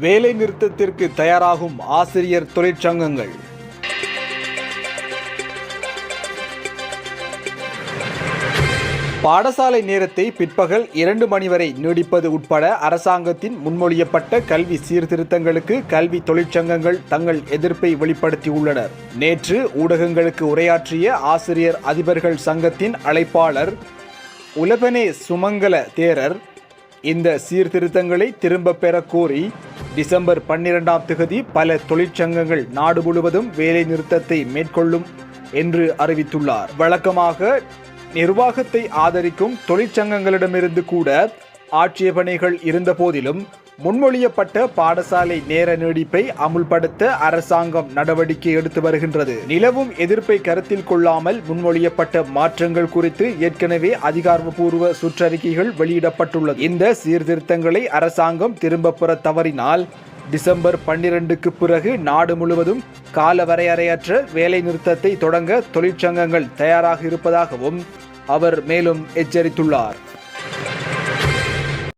வேலை நிறுத்தத்திற்கு தயாராகும் ஆசிரியர் தொழிற்சங்கங்கள். பாடசாலை நேரத்தை பிற்பகல் இரண்டு மணி வரை நீடிப்பது உட்பட அரசாங்கத்தின் முன்மொழியப்பட்ட கல்வி சீர்திருத்தங்களுக்கு கல்வி தொழிற்சங்கங்கள் தங்கள் எதிர்ப்பை வெளிப்படுத்தியுள்ளனர். நேற்று ஊடகங்களுக்கு உரையாற்றிய ஆசிரியர் அதிபர்கள் சங்கத்தின் அழைப்பாளர் உலபனே சுமங்கல தேரர் இந்த சீர்திருத்தங்களை திரும்பப் பெற கோரி டிசம்பர் பன்னிரெண்டாம் திகதி பல தொழிற்சங்கங்கள் நாடு முழுவதும் வேலை நிறுத்தத்தை மேற்கொள்ளும் என்று அறிவித்துள்ளார். வழக்கமாக நிர்வாகத்தை ஆதரிக்கும் தொழிற்சங்கங்களிடமிருந்து கூட ஆட்சேபனைகள் இருந்தபோதிலும் முன்மொழியப்பட்ட பாடசாலை நேர நீடிப்பை அமுல்படுத்த அரசாங்கம் நடவடிக்கை எடுத்து வருகின்றது. நிலவும் எதிர்ப்பை கருத்தில் கொள்ளாமல் முன்மொழியப்பட்ட மாற்றங்கள் குறித்து ஏற்கனவே அதிகாரப்பூர்வ சுற்றறிக்கைகள் வெளியிடப்பட்டுள்ளது. இந்த சீர்திருத்தங்களை அரசாங்கம் திரும்பப் பெற தவறினால் டிசம்பர் பன்னிரண்டுக்கு பிறகு நாடு முழுவதும் காலவரையறையற்ற வேலை நிறுத்தத்தை தொடங்க தொழிற்சங்கங்கள் தயாராக இருப்பதாகவும் அவர் மேலும் எச்சரித்துள்ளார்.